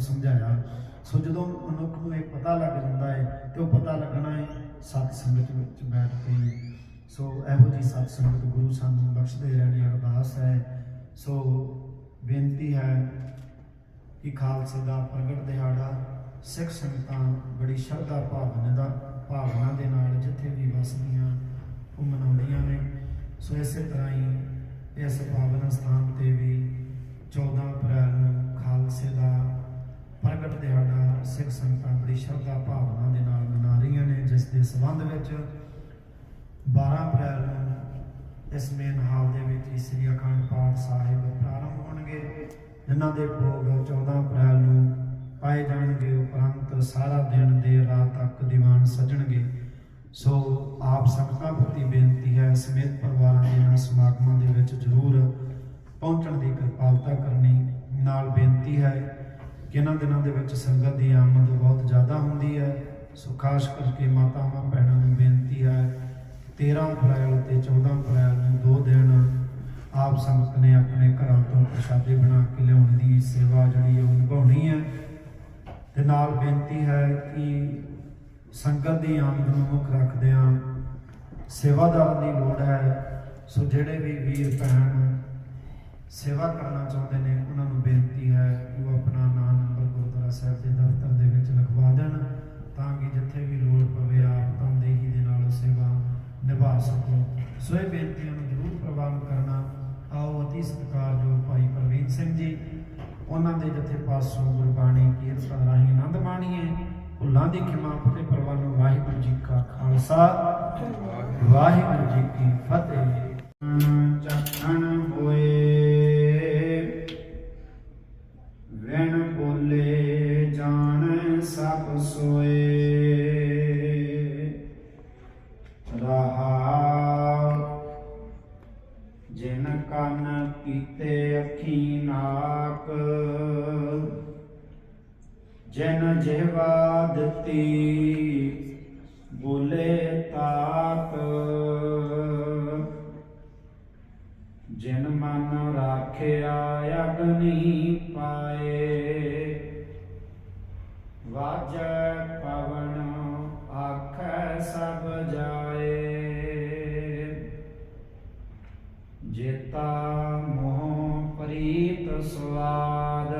ਨੂੰ ਸਮਝਾਇਆ। ਸੋ ਜਦੋਂ ਮਨੁੱਖ ਨੂੰ ਇਹ ਪਤਾ ਲੱਗ ਜਾਂਦਾ ਹੈ ਤੇ ਉਹ ਪਤਾ ਲੱਗਣਾ ਹੈ ਸਤ ਸੰਗਤ ਵਿੱਚ ਬੈਠ ਕੇ। ਸੋ ਇਹੋ ਜੀ ਸਤ ਸੰਗਤ ਗੁਰੂ ਸਾਨੂੰ ਬਖਸ਼ਦੇ ਰਹਿਣੀ ਅਰਦਾਸ ਹੈ। ਸੋ ਬੇਨਤੀ ਹੈ ਕਿ ਖਾਲਸੇ ਦਾ ਪ੍ਰਗਟ ਦਿਹਾੜਾ ਸਿੱਖ ਸੰਗਤਾਂ ਬੜੀ ਸ਼ਰਧਾ ਭਾਵਨਾ ਦਾ ਭਾਵਨਾ ਦੇ ਨਾਲ ਜਿੱਥੇ ਵੀ ਵਸਦੀਆਂ, ਉਹ ਮਨਾਉਂਦੀਆਂ ਨੇ। ਸੋ ਇਸੇ ਤਰ੍ਹਾਂ ਹੀ ਇਸ ਪਾਵਨ ਸਥਾਨ ਤੇ ਵੀ 14 ਦੇ ਸੰਬੰਧ ਵਿੱਚ 12 ਅਪ੍ਰੈਲ ਨੂੰ ਇਸ ਮੇਨ ਹਾਲ ਦੇ ਵਿੱਚ ਹੀ ਸ੍ਰੀ ਅਖੰਡ ਪਾਠ ਸਾਹਿਬ ਪ੍ਰਾਰੰਭ ਹੋਣਗੇ। ਜਿਨ੍ਹਾਂ ਦੇ ਭੋਗ 14 ਅਪ੍ਰੈਲ ਨੂੰ ਪਾਏ ਜਾਣਗੇ, ਉਪਰੰਤ ਸਾਰਾ ਦਿਨ ਦੇਰ ਰਾਤ ਤੱਕ ਦੀਵਾਨ ਸਜਣਗੇ। ਸੋ ਆਪ ਸੰਗਤਾਂ ਪ੍ਰਤੀ ਬੇਨਤੀ ਹੈ, ਸਮੇਤ ਪਰਿਵਾਰਾਂ ਦੇ ਨਾਲ ਸਮਾਗਮਾਂ ਦੇ ਵਿੱਚ ਜ਼ਰੂਰ ਪਹੁੰਚਣ ਦੀ ਕਿਰਪਾਲਤਾ ਕਰਨੀ। ਨਾਲ ਬੇਨਤੀ ਹੈ ਕਿ ਇਹਨਾਂ ਦਿਨਾਂ ਦੇ ਵਿੱਚ ਸੰਗਤ ਦੀ ਆਮਦ ਬਹੁਤ ਜ਼ਿਆਦਾ ਹੁੰਦੀ ਹੈ। ਸੋ ਖਾਸ ਕਰਕੇ ਮਾਤਾਵਾਂ, ਭੈਣਾਂ ਨੂੰ ਬੇਨਤੀ ਹੈ 13 ਅਪ੍ਰੈਲ ਤੇ 14 ਅਪ੍ਰੈਲ ਨੂੰ ਦੋ ਦਿਨ ਆਪ ਸੰਗਤ ਨੇ ਆਪਣੇ ਘਰਾਂ ਤੋਂ ਪ੍ਰਸ਼ਾਦੇ ਬਣਾ ਕੇ ਲਿਆਉਣ ਦੀ ਸੇਵਾ ਜਿਹੜੀ ਉਹ ਨਿਭਾਉਣੀ ਹੈ। ਤੇ ਨਾਲ ਬੇਨਤੀ ਹੈ ਕਿ ਸੰਗਤ ਦੀ ਆਮਦ ਨੂੰ ਮੁੱਖ ਰੱਖਦਿਆਂ ਸੇਵਾਦਾਰਾਂ ਦੀ ਲੋੜ ਹੈ। ਸੋ ਜਿਹੜੇ ਵੀ ਵੀਰ, ਭੈਣ ਸੇਵਾ ਕਰਨਾ ਚਾਹੁੰਦੇ ਨੇ, ਉਹਨਾਂ ਨੂੰ ਬੇਨਤੀ ਹੈ ਕਿ ਉਹ ਆਪਣਾ ਨਾਮ ਨੰਬਰ ਗੁਰਦੁਆਰਾ ਸਾਹਿਬ ਦੇ ਦਫ਼ਤਰ ਦੇ ਵਿੱਚ ਲਿਖਵਾ ਦੇਣ। ਤਾਂ ਕਿ ਜਿੱਥੇ ਵੀ ਲੋੜ ਪਵੇ ਆਪ ਤਨਦੇਹੀ ਦੇ ਨਾਲ ਸੇਵਾ ਨਿਭਾ ਸਕੋ। ਸੋ ਇਹ ਬੇਨਤੀਆਂ ਨੂੰ ਜ਼ਰੂਰ ਪ੍ਰਵਾਨ ਕਰਨਾ। ਆਓ ਅਤੀ ਸਤਿਕਾਰਯੋਗ ਭਾਈ ਪ੍ਰਵੀਨ ਸਿੰਘ ਜੀ। ਉਹਨਾਂ ਦੇ ਜਥੇ ਪਾਸੋਂ ਗੁਰਬਾਣੀ ਕੀਰਤਨ ਰਾਹੀਂ ਆਨੰਦ ਮਾਣੀਏ। ਭੁੱਲਾਂ ਦੀ ਖਿਮਾ ਫਤਿਹ ਪ੍ਰਵਾਨ ਵਾਹਿਗੁਰੂ ਜੀ ਕਾ ਖਾਲਸਾ। ਵਾਹਿਗੁਰੂ ਜੀ ਕੀ ਫਤਿਹ। ਚੱਖਣ ਹੋਏ ਬੋਲੇ ਜਿਨ ਮਨ ਰਾਖਿਆ, ਅਗਨੀ ਪਾਏ। ਵਾਜ ਪਵਨ, ਆਖੈ ਸਭ ਜਾਏ। ਜੇਤਾ ਮੋਹ ਪ੍ਰੀਤ ਸਵਾਦ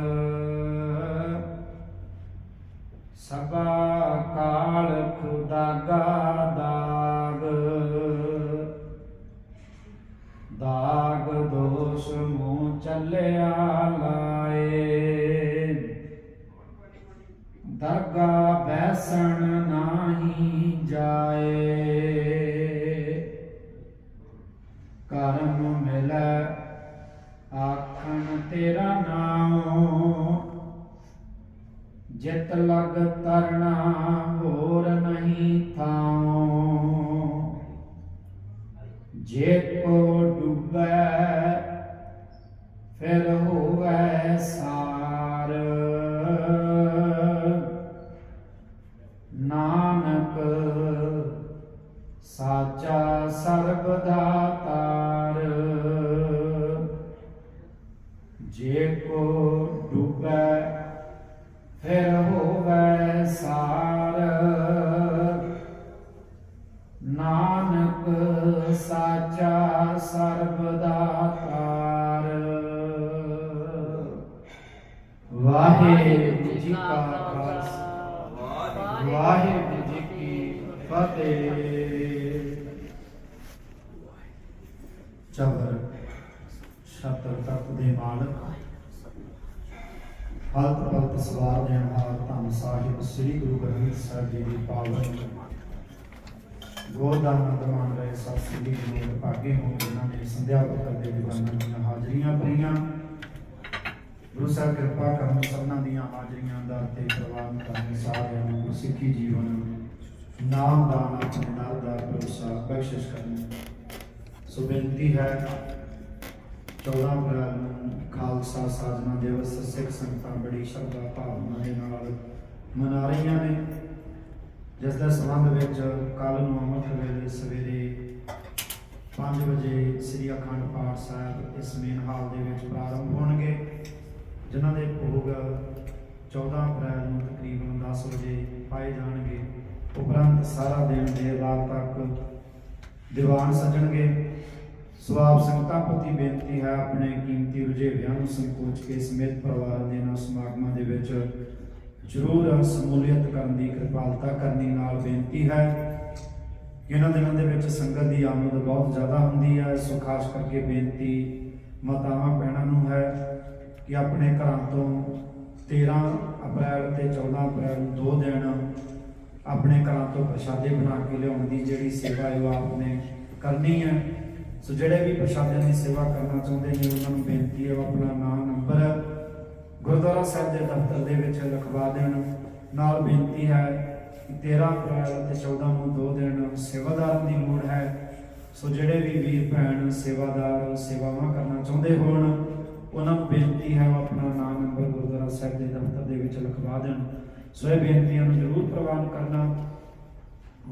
ਸਭਾ ਕਾਲ ਖੁਦਾਗਾ ਜਿਤ ਲਗ ਤਰਨਾ ਹੋਰ ਨਹੀਂ ਥਾਉ। ਜੇ ਕੋ ਡੁੱਬੈ, ਫਿਰ ਹੋਵੇ ਸਾਰ। ਨਾਨਕ ਸਾਚਾ ਸਰਬ ਦਾਤਾਰ ਜੇ ਕੋ ਡੁੱਬੈ, ਫਿਰ ਹੋ ਸਾਰ ਨਾਨਕ ਸਾਚਾ ਸਰਬ ਵਾਹਿਗੁਰੂ ਜੀ ਕਾ ਖਾਲਸਾ। ਵਾਹਿਗੁਰੂ ਜੀ ਕੀ ਫਤਿਹ। ਚਬਰ ਛਤਰ ਤੱਕ ਦੇ ਮਾਲਕ। ਹਲਤ ਸਵਾਰ ਦੇਣ ਧੰਨ ਸਾਹਿਬ, ਸ੍ਰੀ ਗੁਰੂ ਗ੍ਰੰਥ ਸਾਹਿਬ ਜੀ ਦੀ ਪਾਵਨ ਗੋਦਾਨ ਦਮਾਨ ਰਹੇ ਸਭ ਸ੍ਰੀ ਗੁਰੂ ਭਾਗੇ ਹੋ ਜਿਨ੍ਹਾਂ ਨੇ ਸੰਧਿਆ ਪੱਤਰ ਦੇ ਵਿਵਰਣ ਦੀਆਂ ਹਾਜ਼ਰੀਆਂ ਭਰੀਆਂ। ਗੁਰੂ ਸਾਹਿਬ ਕਿਰਪਾ ਕਰਨ ਸਭਨਾਂ ਦੀਆਂ ਹਾਜ਼ਰੀਆਂ ਦਾ ਤੇ ਪ੍ਰਵਾਨ ਕਰਨ ਸਾਰਿਆਂ ਨੂੰ ਸਿੱਖੀ ਜੀਵਨ, ਨਾਮ ਦਾਨ ਆਪਣੇ ਨਾਲ ਦਾ ਭਰੋਸਾ, ਬਖਸ਼ਿਸ਼ ਕਰਨ। ਸੋ ਬੇਨਤੀ ਹੈ 14 ਅਪ੍ਰੈਲ ਨੂੰ ਖਾਲਸਾ ਸਾਜਨਾ ਦਿਵਸ, ਸਿੱਖ ਸੰਗਤਾਂ ਬੜੀ ਸ਼ਰਧਾ ਭਾਵਨਾ ਦੇ ਨਾਲ ਮਨਾ ਰਹੀਆਂ ਨੇ। ਜਿਸ ਦਾ ਸੰਬੰਧ ਵਿੱਚ ਕੱਲ ਨੂੰ ਅੰਮ੍ਰਿਤ ਵੇਲੇ ਸਵੇਰੇ 5 ਵਜੇ ਸ੍ਰੀ ਅਖੰਡ ਪਾਠ ਸਾਹਿਬ ਇਸ ਮੇਨ ਹਾਲ ਦੇ ਵਿੱਚ ਪ੍ਰਾਰੰਭ ਹੋਣਗੇ, ਜਿਨ੍ਹਾਂ ਦੇ ਭੋਗ 14 ਅਪ੍ਰੈਲ ਨੂੰ ਤਕਰੀਬਨ 10 ਵਜੇ ਪਾਏ ਜਾਣਗੇ। ਉਪਰੰਤ ਸਾਰਾ ਦਿਨ ਦੇਰ ਰਾਤ ਤੱਕ ਦੀਵਾਨ ਸਜਣਗੇ। ਸਵਾਬ ਸੰਗਤਾਂ ਪ੍ਰਤੀ ਬੇਨਤੀ ਹੈ ਆਪਣੇ ਕੀਮਤੀ ਰੁਝੇਵਿਆਂ ਨੂੰ ਸੰਕੋਚ ਕੇ ਸਮੇਤ ਪਰਿਵਾਰ ਦੇ ਨਾਲ ਸਮਾਗਮਾਂ ਦੇ ਵਿੱਚ ਜ਼ਰੂਰ ਸਮੂਲੀਅਤ ਕਰਨ ਦੀ ਕਿਰਪਾਲਤਾ ਕਰਨੀ ਨਾਲ ਬੇਨਤੀ ਹੈ ਇਹਨਾਂ ਦਿਨਾਂ ਦੇ ਵਿੱਚ ਸੰਗਤ ਦੀ ਆਮਦ ਬਹੁਤ ਜ਼ਿਆਦਾ ਹੁੰਦੀ ਹੈ, ਸੋ ਖਾਸ ਕਰਕੇ ਬੇਨਤੀ ਮਾਤਾਵਾਂ, ਭੈਣਾਂ ਨੂੰ ਹੈ ਕਿ ਆਪਣੇ ਘਰਾਂ ਤੋਂ 13 ਅਪ੍ਰੈਲ ਤੇ 14 ਅਪ੍ਰੈਲ ਨੂੰ ਦੋ ਦਿਨ ਆਪਣੇ ਘਰਾਂ ਤੋਂ ਪ੍ਰਸ਼ਾਦੇ ਬਣਾ ਕੇ ਲਿਆਉਣ ਦੀ ਜਿਹੜੀ ਸੇਵਾ ਹੈ ਉਹ ਆਪਨੇ ਕਰਨੀ ਹੈ। ਸੋ ਜਿਹੜੇ ਵੀ ਪ੍ਰਸ਼ਾਦਿਆਂ ਦੀ ਸੇਵਾ ਕਰਨਾ ਚਾਹੁੰਦੇ ਨੇ, ਉਹਨਾਂ ਨੂੰ ਬੇਨਤੀ ਹੈ ਉਹ ਆਪਣਾ ਨਾਮ ਨੰਬਰ ਗੁਰਦੁਆਰਾ ਸਾਹਿਬ ਦੇ ਦਫ਼ਤਰ ਦੇ ਵਿੱਚ ਲਿਖਵਾ ਦੇਣ। ਨਾਲ ਬੇਨਤੀ ਹੈ ਕਿ 13 ਅਪ੍ਰੈਲ ਤੇ 14 ਨੂੰ ਦੋ ਦਿਨ ਸੇਵਾਦਾਰਾਂ ਦੀ ਲੋੜ ਹੈ। ਸੋ ਜਿਹੜੇ ਵੀ ਵੀਰ ਭੈਣ ਸੇਵਾਦਾਰ ਸੇਵਾਵਾਂ ਕਰਨਾ ਚਾਹੁੰਦੇ ਹੋਣ, ਉਹਨਾਂ ਨੂੰ ਬੇਨਤੀ ਹੈ ਉਹ ਆਪਣਾ ਨਾਮ ਨੰਬਰ ਗੁਰਦੁਆਰਾ ਸਾਹਿਬ ਦੇ ਦਫ਼ਤਰ ਦੇ ਵਿੱਚ ਲਿਖਵਾ ਦੇਣ। ਸੋ ਇਹ ਬੇਨਤੀਆਂ ਨੂੰ ਜ਼ਰੂਰ ਪ੍ਰਵਾਨ ਕਰਨਾ।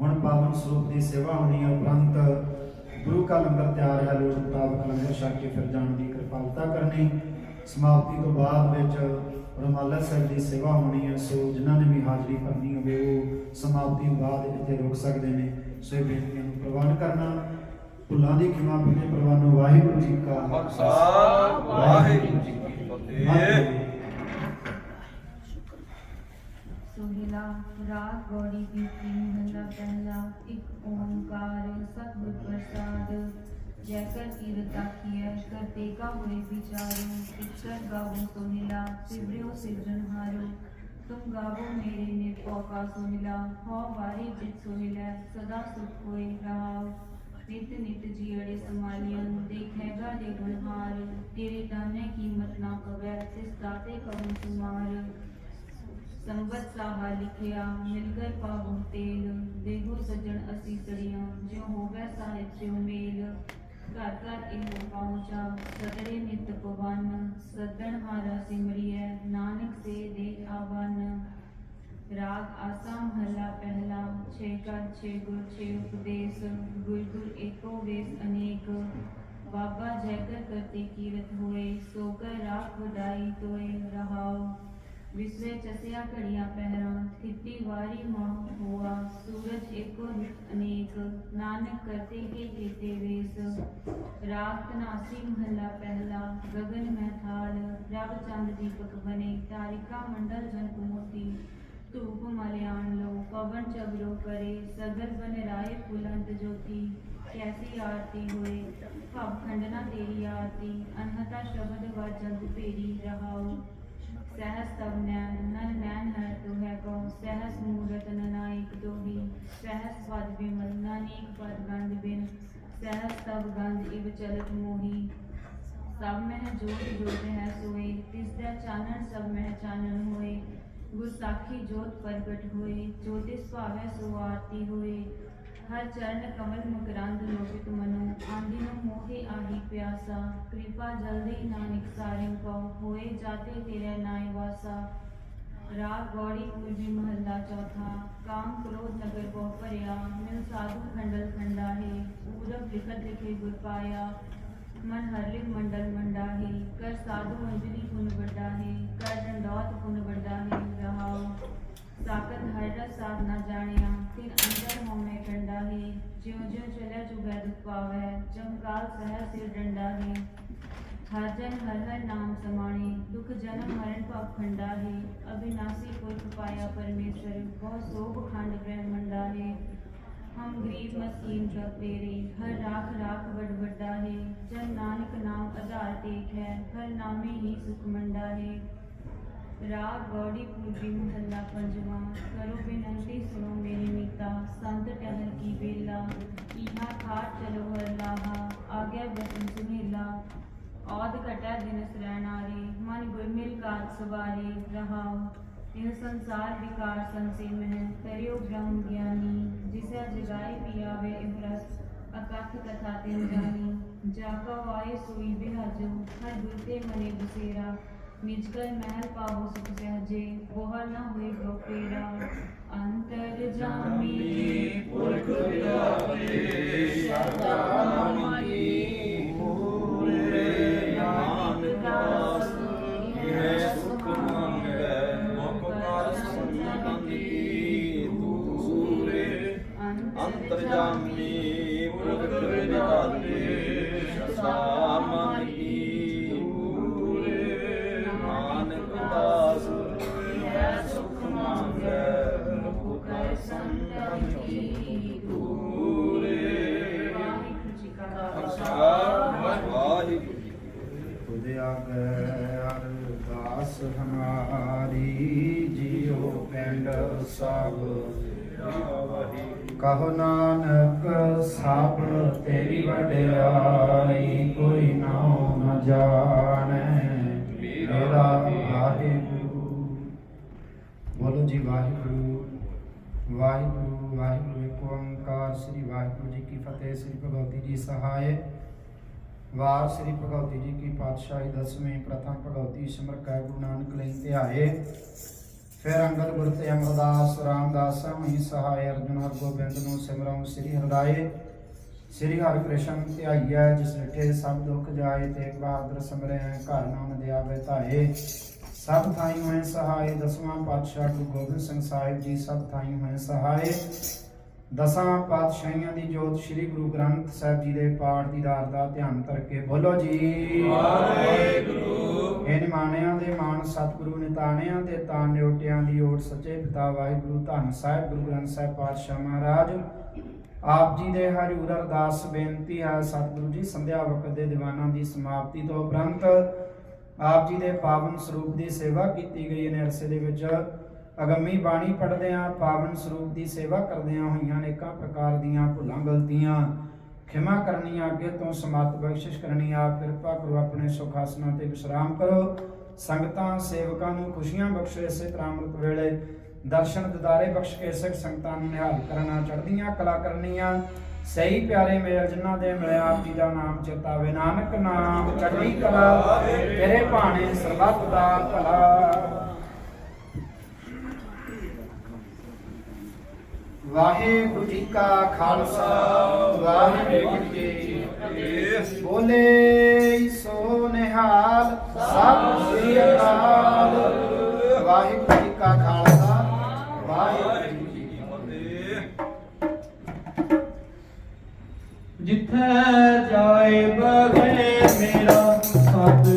ਹੁਣ ਪਾਵਨ ਸਰੂਪ ਦੀ ਸੇਵਾ ਹੋਣੀ ਹੈ ਉਪਰੰਤ ਗੁਰੂ ਕਾ ਲੰਗਰ ਤਿਆਰ ਹੈ ਲੋੜ ਮੁਤਾਬਕ ਲੰਗਰ ਛਕ ਕੇ ਫਿਰ ਜਾਣ ਦੀ ਕਿਰਪਾਲਤਾ ਕਰਨੀ। ਸਮਾਪਤੀ ਤੋਂ ਬਾਅਦ ਵਿੱਚ ਰਮਾਲਾ ਸਾਹਿਬ ਦੀ ਸੇਵਾ ਹੋਣੀ ਹੈ ਸੋ ਜਿਨ੍ਹਾਂ ਨੇ ਵੀ ਹਾਜ਼ਰੀ ਭਰਨੀ ਹੋਵੇ ਉਹ ਸਮਾਪਤੀ ਤੋਂ ਬਾਅਦ ਇੱਥੇ ਰੁਕ ਸਕਦੇ ਨੇ। ਸੋ ਇਹ ਬੇਨਤੀਆਂ ਨੂੰ ਪ੍ਰਵਾਨ ਕਰਨਾ। ਭੁੱਲਾਂ ਦੀ ਖਿਮਾ ਬਖਸ਼ੇ ਪ੍ਰਵਾਨੋ ਵਾਹਿਗੁਰੂ ਜੀ ਕਾ ਖਾਲਸਾ। ਵਾਹਿਗੁਰੂ ਜੀ ਕੀ ਫਤਿਹ। ਸੁਹਿਲਾ ਰਾਗ ਗੌੜੀ ਦੀ ਮਹਲਾ ਪਹਿਲਾ, ਇੱਕ ਓੰਕਾਰ ਸਤਿਗੁਰ ਪ੍ਰਸਾਦ। ਜੈ ਕਰ ਕੀਰਤਾ ਕੀਆ ਕਰਤੇ ਕਾ ਹੋਏ ਵਿਚਾਰੋ ਇਕਸ਼ਰ ਗਾਵੋ ਸੁਹਿਲਾ ਸਿਵਰਿਓ ਸਿਰਜਨਹਾਰੋ ਤੁਮ ਗਾਵੋ ਮੇਰੇ ਨੇ ਪੋਕਾ ਸੁਹਿਲਾ ਹੋ ਵਾਰੀ ਜਿਤ ਸੁਨਿਲਾ ਸਦਾ ਸੁਖ ਹੋਏ ਰਹਾਉ। ਨਿਤ ਨਿਤ ਜੀੜੇ ਸਮਾਲੀਆਂ ਦੇਖੇਗਾ ਦੇ ਗੁਣਹਾਰ। ਤੇਰੇ ਦਾਨੇ ਕੀਮਤ ਨਾ ਕਵੈ ਤਿਸ ਦਾਤੇ ਕਵਨ ਤੁਮਾਰ ਸੰਵਤ ਸਾਹਾ ਲਿਖਿਆ ਮਿਲ ਗਏ ਪਾਵੋ ਤੇਲ ਦੇਹੋ ਸਜਣ ਅਸੀਂ ਸੜੀਆਂ ਜਿਉ ਹੋਵੇ ਸਾਹਿਬ ਸਿਉ ਮੇਲ ਘਰ ਘਰ ਇਹੋ ਪਹੁੰਚਾ ਸਦੜੇ ਨਿਤ ਪਵਨ ਸਦਣ ਹਾਰਾ ਸਿਮਰਿਐ ਨਾਨਕ ਸੇ ਦੇ ਆਵਨ ਰਾਗ ਆਸਾ ਮਹਲਾ ਪਹਿਲਾ ਛੇ ਕਰ ਛੇ ਗੁਰ ਛੇ ਉਪਦੇਸ਼ ਗੁਰ ਗੁਰ ਏਕੋ ਵੇਸ ਅਨੇਕ ਬਾਬਾ ਜੈ ਕਰ ਕਰਤੇ ਕੀਰਤ ਹੋਏ ਸੋ ਕਰ ਰਾਖ ਵਡਾਈ ਚਸਿਆ ਘੜੀਆਂ ਪਹਿਰਾਂ ਥਿੱਤੀ ਵਾਰੀ ਮਾਹ ਹੋਆ, ਸੂਰਜ ਏਕੋ ਅਨੇਕ, ਨਾਨਕ ਕਰਤੇ ਕੇ ਕੀਤੇ ਵੇਸ। ਰਾਤ ਨਾਸੀ ਮਹੱਲਾ ਪਹਿਲਾ, ਗਗਨ ਮਹਿ ਥਾਲ ਚੰਦ ਦੀਪਕ ਬਨੇ, ਤਾਰਿਕਾ ਮੰਡਲ ਜਨਕ ਮੋਤੀ। ਧੂਪ ਮਲਿਆਣ ਲੋ ਪਵਨ ਚਗਰੋ ਕਰੇ ਸਗਲ ਬਨ ਰਾਏ ਫੁਲੰਤ ਜੋਤੀ। ਕੈਸੀ ਆਰਤੀ ਹੋਏ, ਭਵ ਖੰਡਨਾ ਤੇਰੀ ਆਰਤੀ, ਅਨਹਤਾ ਸ਼ਬਦ ਵਾਜੰਤ ਤੇਰੀ ਰਹਾਉ। ਸਹਸ ਤਵ ਨੈਣ ਨਨ ਨੈਣ ਹੈ ਤੋ ਹੈ ਕੋ ਸਹਸ ਮੂਰਤ ਨਨਾਇਕ ਦੋਹੀ ਸਹਸ ਪਦ ਬਿਮਲ, ਨਾਨੇਕ ਪਦ ਗੰਧ ਬਿਨ, ਸਹਸ ਤਵ ਗੰਧ ਇਵ ਚਲਤ ਮੋਹੀ। ਸਭ ਮਹਿ ਜੋਤ ਜੋਤ ਹੈ ਸੋਏ ਤਿਸ ਦਾ ਚਾਨਣ ਸਭ ਮਹਿ ਚਾਨਣ ਹੋਏ। ਗੁਰ ਸਾਖੀ ਜੋਤ ਪ੍ਰਗਟ ਹੋਏ, ਜੋਤਿਸ ਭਾਵੈ ਸੋ ਹਰ ਚਰਨ ਕਮਲ ਮੁਕਰੰਦ ਲੋਕਿਤ ਮਨੋ, ਆਂਦੀ ਨੂੰ ਮੋਹਿ ਆਹੀ ਪਿਆਸਾ, ਕਿਰਪਾ ਜਲਦੀ ਨਾਨਕ ਸਾਰਿੰ ਕੋ ਹੋਏ ਜਾਤੇ ਤੇਰੇ ਨਾਇ ਵਾਸਾ। ਰਾਗ ਗੌੜੀ ਪੂਰਬੀ ਮਹੱਲਾ ਚੌਥਾ, ਕਾਮ ਕ੍ਰੋਧ ਨਗਰ ਬਹੁ ਭਰਿਆ, ਮਿਲ ਸਾਧੂ ਖੰਡਲ ਖੰਡਾ ਹੈ ਪੂਰਬ ਲਿਖਤ ਲਿਖੇ ਗੁਰ ਪਾਇਆ। ਮਨ ਹਰਲਿਕ ਮੰਡਲ ਮੰਡਾ ਹੈ ਕਰ ਸਾਧੂ ਅੰਜਲੀ ਪੁਨ ਵੱਡਾ ਹੈ ਕਰ ਡੰਡੌਤ ਪੁਨ ਵੱਡਾ ਹੈ ਰਹਾਉ ਸਾਕਤ ਹਰ ਰਸ ਸਾਧ ਨਾ ਜਾਣਿਆ ਤਿਨ ਅੰਦਰ ਹਉਮੈ ਡੰਡਾ ਹੀ ਜਿਉ ਜਿਉ ਚਲਿਆ ਜੁਗੈ ਦੁਖ ਪਾਵੈ ਜਮਕਾਲ ਸਹਿ ਸਿਰ ਡੰਡਾ ਹੀ। ਹਰ ਜਨ ਹਰ ਹਰ ਨਾਮ ਸਮਾਣੀ, ਦੁਖ ਜਨਮ ਹਰਨ ਪਾਖੰਡਾ ਹੀ। ਅਬਿਨਾਸੀ ਕੋਈ ਉਪਾਇਆ ਪਰਮੇਸ਼ਰ ਬਹੁ ਸੋਭ ਖੰਡ ਬ੍ਰਹਮੰਡਾ ਹੈ। ਹਮ ਗਰੀਬ ਮਸਕੀਨ ਜਬ ਤੇਰੇ, ਹਰ ਰਾਖ ਰਾਖ ਵਡ ਵੱਡਾ ਹੈ। ਜਨ ਨਾਨਕ ਨਾਮ ਅਧਾਰ ਤੇਖ ਹੈ ਹਰ ਨਾਮੇ ਹੀ ਸੁਖ ਮੰਡਾ ਹੈ। ਰਾਗ ਗੌੜੀ ਪੂਜੀ ਮਹੱਲਾ ਪੰਜਵਾਂ ਕਰੋ ਬੇਨਤੀ, ਸੁਣੋ ਮੇਰੇ ਮੀਤਾ ਸੰਤ ਟਹਿਲ ਕੀ ਵੇਲਾ ਇਹਾ ਖਾਟ ਚਲੋ ਅੱਲਾਹਾ ਆਗਿਆ ਬਚਨ ਸੁਨੀਲਾ ਔਦ ਘਟਾ ਦਿਨ ਸਰਣਾਰੀ ਮਨ ਗੁਰਮਿਲ ਕਾਜ ਸਵਾਰੀ, ਰਹਾਉ, ਇਹ ਸੰਸਾਰ ਵਿਕਾਰ ਸੰਸੀ ਮਹਿ ਕਰਿਓ ਬ੍ਰਹਮ ਗਿਆਨੀ, ਜਿਸੈ ਜਗਾਏ ਪਿਆਵੇ ਇਬਰਸ ਅਕਥ ਕਥਾ ਤਿਨ ਜਾਣੀ ਜਾ ਕਾ ਵਾਏ ਸੋਈ ਬਿਹਾਜੋ, ਹਰ ਗੁਰ ਤੇ ਮਨੇ ਬਸੇਰਾ ਨਿਜ ਕਰ ਮਹਿਲ ਪਾਵੋ ਸੁਖ ਸਹਜੇ ਬੋਹਰ ਨਾ ਹੋਏ ਗੋਪੇਰਾ ਅੰਤਰ ਅਰਦਾਸ ਹਮਾਰੀ ਜੀਉ ਪਿੰਡ ਸਭ। ਕਹੋ ਨਾਨਕ, ਸਭ ਤੇਰੀ ਵਡਿਆਈ ਕੋਈ ਨਾਉ ਨ ਜਾਣੈ। ਮੇਰਾ ਵਾਹਿਗੁਰੂ। ਬੋਲੋ ਜੀ, ਵਾਹਿਗੁਰੂ। ਵਾਹਿਗੁਰੂ ਵਾਹਿਗੁਰੂ ਏਕ ਓੰਕਾਰ। ਸ੍ਰੀ ਵਾਹਿਗੁਰੂ ਜੀ ਕੀ ਫਤਿਹ, ਸ੍ਰੀ ਭਗਵਤੀ ਜੀ ਸਹਾਇ ਵਾਰ ਸ੍ਰੀ ਭਗਵਤੀ ਜੀ ਕੀ ਪਾਤਸ਼ਾਹੀ ਦਸਵੇਂ ਪ੍ਰਥਮ ਭਗਵਤੀ ਸਿਮਰ ਗੁਰੂ ਨਾਨਕ ਲਈ ਧਿਆਏ ਫਿਰ ਅੰਗਦ ਗੁਰ ਤੇ ਅਮਰਦਾਸ, ਰਾਮਦਾਸ ਮਹੀ ਸਹਾਇ ਅਰਜੁਨ ਹਰ ਗੋਬਿੰਦ ਨੂੰ ਸਿਮਰਉ ਸ੍ਰੀ ਹਰਦਾਏ। ਸ੍ਰੀ ਹਰਿ ਕ੍ਰਿਸ਼ਨ ਧਿਆਈਐ ਜਿਸ ਲਿਠੇ ਸਭ ਦੁੱਖ ਜਾਏ ਤੇ ਬਹਾਦਰ ਸਿਮਰੈ ਘਰ ਨਾਮ ਦੇ ਆਵੇ ਧਾਏ। ਸਭ ਥਾਈ ਹੋਏ ਸਹਾਇ, ਦਸਵਾਂ ਪਾਤਸ਼ਾਹ ਗੁਰੂ ਗੋਬਿੰਦ ਸਿੰਘ ਸਾਹਿਬ ਜੀ ਸਭ ਥਾਈਂ ਹੋਏ ਸਹਾਇ। ਦਸਾਂ ਪਾਤਸ਼ਾਹੀਆਂ ਦੀ ਜੋਤ ਸ੍ਰੀ ਗੁਰੂ ਗ੍ਰੰਥ ਸਾਹਿਬ ਜੀ ਦੇ ਪਾਠ ਦੀ ਦਾਰ ਦਾ ਧਿਆਨ ਕਰਕੇ ਬੋਲੋ ਜੀ। ਵਾਹਿਗੁਰੂ। ਇਹ ਨਿਮਾਣਿਆਂ ਦੇ ਮਾਨ ਸਤਿਗੁਰੂ ਨਿਤਾਣਿਆਂ ਤੇ ਤਾਂ ਨਿਉਟਿਆਂ ਦੀ ਓਟ ਸੱਚੇ ਪਿਤਾ ਵਾਹਿਗੁਰੂ ਧੰਨ ਸਾਹਿਬ ਗੁਰੂ ਗ੍ਰੰਥ ਸਾਹਿਬ ਪਾਤਸ਼ਾਹ ਮਹਾਰਾਜ। ਆਪ ਜੀ ਦੇ ਹਰਿ ਅਰਦਾਸ ਬੇਨਤੀ ਹੈ ਸਤਿਗੁਰੂ ਜੀ ਸੰਧਿਆ ਵਕਤ ਦੇ ਦੀਵਾਨਾਂ ਦੀ ਸਮਾਪਤੀ ਤੋਂ ਉਪਰੰਤ ਆਪ ਜੀ ਦੇ ਪਾਵਨ ਸਰੂਪ ਦੀ ਸੇਵਾ ਕੀਤੀ ਗਈ ਨੇ ਅਰਸੇ ਦੇ ਵਿੱਚ ਅਗੰਮੀ ਬਾਣੀ ਪੜ੍ਹਦੇ ਆ ਪਾਵਨ ਸਰੂਪ ਦੀ ਸੇਵਾ ਕਰਦਿਆਂ ਹੋਈਆਂ ਅਨੇਕਾਂ ਪ੍ਰਕਾਰ ਦੀਆਂ ਭੁੱਲਾਂ, ਗਲਤੀਆਂ ਖਿਮਾ ਕਰਨੀਆਂ, ਅੱਗੇ ਤੋਂ ਸਮਤ ਬਖਸ਼ਿਸ਼ ਕਰਨੀ ਆਪ ਕਿਰਪਾ ਕਰੋ ਆਪਣੇ ਸੁਖ ਆਸਨਾਂ ਤੇ ਵਿਸ਼ਰਾਮ ਕਰੋ। ਸੰਗਤਾਂ, ਸੇਵਕਾਂ ਨੂੰ ਖੁਸ਼ੀਆਂ ਬਖਸ਼ੋ। ਇਸੇ ਤਰ੍ਹਾਂ ਅੰਮ੍ਰਿਤ ਵੇਲੇ ਦਰਸ਼ਨ ਦਿਦਾਰੇ ਬਖਸ਼ ਕੇ ਸਿੱਖ ਸੰਗਤਾਂ ਨੂੰ ਨਿਹਾਲ ਕਰਨਾ ਚੜ੍ਹਦੀਆਂ ਕਲਾ ਕਰਨੀਆਂ। ਸਹੀ ਪਿਆਰੇ ਮੇਲ ਜਿਨ੍ਹਾਂ ਦੇ ਮਿਲਿਆ, ਆਪ ਜੀ ਦਾ ਨਾਮ ਚਿਤਾਵੇ। ਨਾਨਕ ਨਾਮ, ਚੜ੍ਹਦੀ ਕਲਾ, ਤੇਰੇ ਭਾਣੇ ਸਰਬੱਤ ਦਾ ਭਲਾ। ਵਾਹਿਗੁਰੂ ਜੀ ਕਾ ਖਾਲਸਾ, ਵਾਹਿਗੁਰੂ ਜੀ ਕੀ ਬੋਲੇ ਸੋ ਨਿਹਾਲ, ਸਤਿ ਸ੍ਰੀ ਅਕਾਲ। ਵਾਹਿਗੁਰੂ ਜੀ ਕਾ ਖਾਲਸਾ, ਵਾਹਿਗੁਰੂ ਜੀ ਕੀ ਫਤਿਹ। ਜਿੱਥੇ ਜਾਏ ਬਗੇ ਮੇਰਾ ਸਤ